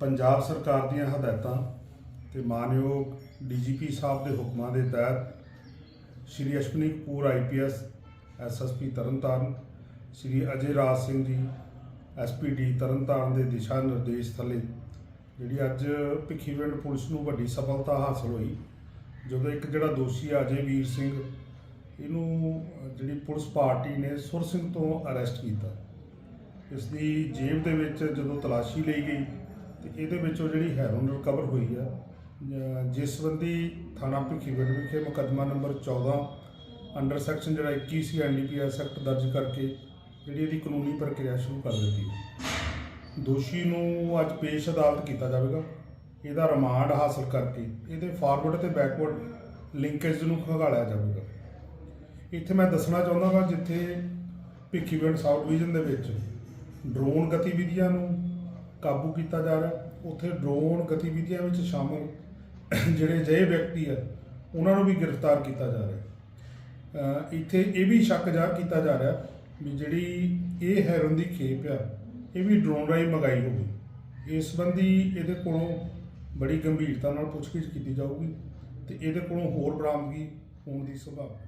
ਪੰਜਾਬ ਸਰਕਾਰ ਦੀਆਂ ਹਦਾਇਤਾਂ ਤੇ ਮਾਨਯੋਗ ਡੀਜੀਪੀ ਸਾਹਿਬ ਦੇ ਹੁਕਮਾਂ ਦੇ ਤਹਿਤ Shri Ashwani Kapoor IPS SSP Tarn Taran, Shri Ajay Raj Singh ji SPD Tarn Taran ਦੇ ਦਿਸ਼ਾ ਨਿਰਦੇਸ਼ ਥੱਲੇ ਜਿਹੜੀ ਅੱਜ ਭਿੱਖੀਵਿੰਡ ਪੁਲਿਸ ਨੂੰ ਵੱਡੀ ਸਫਲਤਾ ਹਾਸਲ ਹੋਈ, ਜਦੋਂ ਇੱਕ ਜਿਹੜਾ ਦੋਸ਼ੀ ਆ ਅਜੇ ਵੀਰ ਸਿੰਘ, ਇਹਨੂੰ ਜਿਹੜੀ ਪੁਲਿਸ ਪਾਰਟੀ ਨੇ ਸੁਰ ਸਿੰਘ ਤੋਂ ਅਰੈਸਟ ਕੀਤਾ। ਇਸ ਦੀ ਜੇਬ ਦੇ ਵਿੱਚ ਜਦੋਂ ਤਲਾਸ਼ੀ ਲਈ ਗਈ ਇਹਦੇ ਵਿੱਚੋਂ ਜਿਹੜੀ ਹੈਰੋਨ ਰਿਕਵਰ ਹੋਈ ਆ ਜਿਸ ਸੰਬੰਧੀ ਥਾਣਾ ਭਿੱਖੀਵਿੰਡ ਵਿਖੇ ਮੁਕੱਦਮਾ ਨੰਬਰ 14 ਅੰਡਰ ਸੈਕਸ਼ਨ ਜਿਹੜਾ 21 ਸੀ ਐਨਡੀਪੀਐਸ ਐਕਟ ਦਰਜ ਕਰਕੇ ਜਿਹੜੀ ਇਹਦੀ ਕਾਨੂੰਨੀ ਪ੍ਰਕਿਰਿਆ ਸ਼ੁਰੂ ਕਰ ਦਿੱਤੀ। ਹੈ ਦੋਸ਼ੀ ਨੂੰ ਅੱਜ ਪੇਸ਼ ਅਦਾਲਤ ਕੀਤਾ ਜਾਵੇਗਾ। ਇਹਦਾ ਰਿਮਾਂਡ ਹਾਸਲ ਕਰਕੇ ਇਹਦੇ ਫਾਰਵਰਡ ਤੇ ਬੈਕਵਰਡ ਲਿੰਕੇਜ ਨੂੰ ਖੰਗਾਲਿਆ ਜਾਵੇਗਾ। ਇੱਥੇ ਮੈਂ ਦੱਸਣਾ ਚਾਹੁੰਦਾ ਹਾਂ ਜਿੱਥੇ ਭਿੱਖੀਵਿੰਡ ਸਾਊਥ ਡਿਵੀਜ਼ਨ ਦੇ ਵਿੱਚ ਡਰੋਨ ਗਤੀਵਿਧੀਆਂ ਨੂੰ ਕਾਬੂ ਕੀਤਾ ਜਾ ਰਿਹਾ। ਉੱਥੇ ਡਰੋਨ ਗਤੀਵਿਧੀਆਂ ਵਿੱਚ ਸ਼ਾਮਲ ਜਿਹੜੇ ਜਿਹੇ ਵਿਅਕਤੀ ਆ, ਉਹਨਾਂ ਨੂੰ ਵੀ ਗ੍ਰਿਫਤਾਰ ਕੀਤਾ ਜਾ ਰਿਹਾ। ਇੱਥੇ ਇਹ ਵੀ ਸ਼ੱਕ ਜ਼ਾਹਰ ਕੀਤਾ ਜਾ ਰਿਹਾ ਵੀ ਜਿਹੜੀ ਇਹ ਹੈਰੋਨ ਦੀ ਖੇਪ ਆ, ਇਹ ਵੀ ਡਰੋਨ ਰਾਹੀਂ ਮੰਗਾਈ ਹੋਵੇ। ਇਸ ਸੰਬੰਧੀ ਇਹਦੇ ਕੋਲੋਂ ਬੜੀ ਗੰਭੀਰਤਾ ਨਾਲ ਪੁੱਛਗਿੱਛ ਕੀਤੀ ਜਾਊਗੀ ਤੇ ਇਹਦੇ ਕੋਲੋਂ ਹੋਰ ਬਰਾਮਦਗੀ ਹੋਣ ਦੀ ਸੰਭਾਵਨਾ।